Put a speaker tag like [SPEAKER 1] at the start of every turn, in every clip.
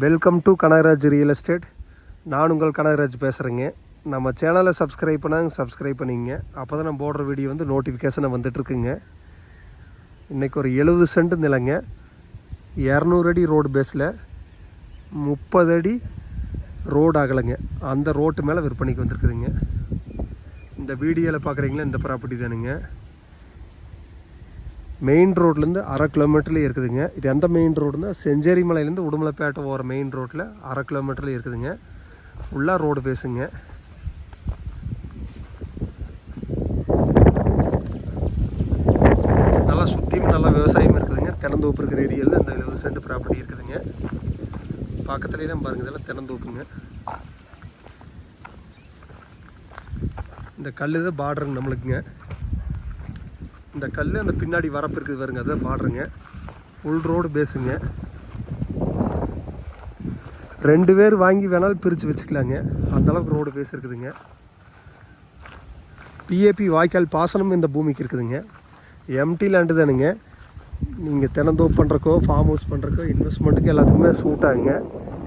[SPEAKER 1] Welcome to Kanagaraj real estate நான் உங்கள் கனகராஜ் பேசுகிறேங்க நம்ம சேனலை சப்ஸ்கிரைப் பண்ணாங்க சப்ஸ்கிரைப் பண்ணிங்க. அப்போ தான் நம்ம போடுற வீடியோ வந்து நோட்டிஃபிகேஷனை வந்துட்டுருக்குங்க இன்றைக்கி ஒரு எழுபது சென்ட் நிலங்க. இரநூறு அடி ரோடு பேஸில் முப்பது அடி ரோடு ஆகலைங்க. அந்த ரோட்டு மேலே விற்பனைக்கு வந்திருக்குதுங்க. இந்த வீடியோவில் பார்க்குறீங்களா இந்த ப்ராப்பர்ட்டி தானுங்க. மெயின் ரோட்லேருந்து அரை கிலோமீட்டர்லேயே இருக்குதுங்க. இது எந்த மெயின் ரோடுனா செஞ்சேரி மலையிலேருந்து உடுமலைப்பேட்டை போகிற மெயின் ரோட்டில் அரை கிலோமீட்டர்லேயே இருக்குதுங்க. ஃபுல்லாக ரோடு பேசுங்க நல்லா சுற்றியும் நல்லா விவசாயம் இருக்குதுங்க. திறந்தோப்பு இருக்கிற ஏரியாவில் இந்த எழுபது ப்ராப்பர்ட்டி இருக்குதுங்க. பக்கத்துலேயே தான் பாருங்கள் இதெல்லாம் திறந்தோப்புங்க இந்த கல் தான் பார்டருங்க நம்மளுக்குங்க. இந்த கல் அந்த பின்னாடி வரப்பு இருக்குது பாருங்க அதை பாடுறேங்க. ஃபுல் ரோடு பேஸுங்க ரெண்டு பேர் வாங்கி வேணாலும் பிரித்து வச்சுக்கலாங்க. அந்தளவுக்கு ரோடு பேஸ் இருக்குதுங்க. பிஏபி வாய்க்கால் பாசனமும் இந்த பூமிக்கு இருக்குதுங்க. எம்டி லேண்டு தானுங்க. நீங்கள் தினந்தோப்பு பண்ணுறக்கோ ஃபார்ம் ஹவுஸ் பண்ணுறக்கோ இன்வெஸ்ட்மெண்ட்டுக்கு எல்லாத்துக்குமே சூட் ஆகுங்க.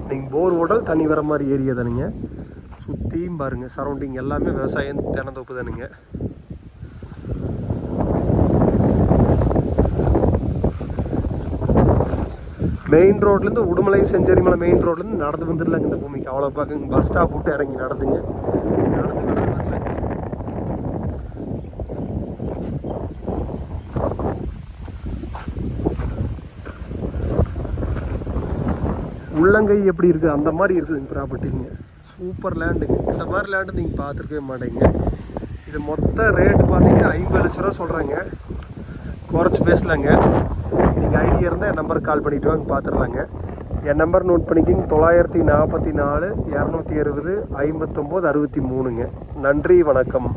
[SPEAKER 1] நீங்கள் போர் ஓடல் தண்ணி வர மாதிரி ஏரியா தானுங்க. சுற்றியும் பாருங்கள் சரௌண்டிங் எல்லாமே விவசாயம் தினந்தோப்பு தானுங்க. மெயின் ரோட்லேருந்து உடுமலை செஞ்சேரிமலை மெயின் ரோட்லேருந்து நடந்து வந்துடலாங்க இந்த பூமிக்கு. அவ்வளோ பார்க்குங்க பஸ் ஸ்டாப் விட்டு இறங்கி நடந்துங்க. நடந்து வேணாலும் வரல உள்ளங்கை எப்படி இருக்குது அந்த மாதிரி இருக்குதுங்க ப்ராப்பர்ட்டிங்க சூப்பர் லேண்டுங்க இந்த மாதிரி லேண்டு நீங்கள் பார்த்துருக்கவே மாட்டேங்க. இது மொத்த ரேட்டு பார்த்தீங்கன்னா ஐம்பது லட்ச ரூபா சொல்கிறாங்க குறைச்சி பேசலாங்க. நீங்கள் இருந்தால் என் நம்பருக்கு கால் பண்ணிட்டு வாங்க பார்த்துடலாங்க என் நம்பர் நோட் பண்ணிக்கிங்க தொள்ளாயிரத்தி நாற்பத்தி நாலு இரநூத்தி அறுபது ஐம்பத்தொம்போது அறுபத்தி மூணுங்க. நன்றி வணக்கம்.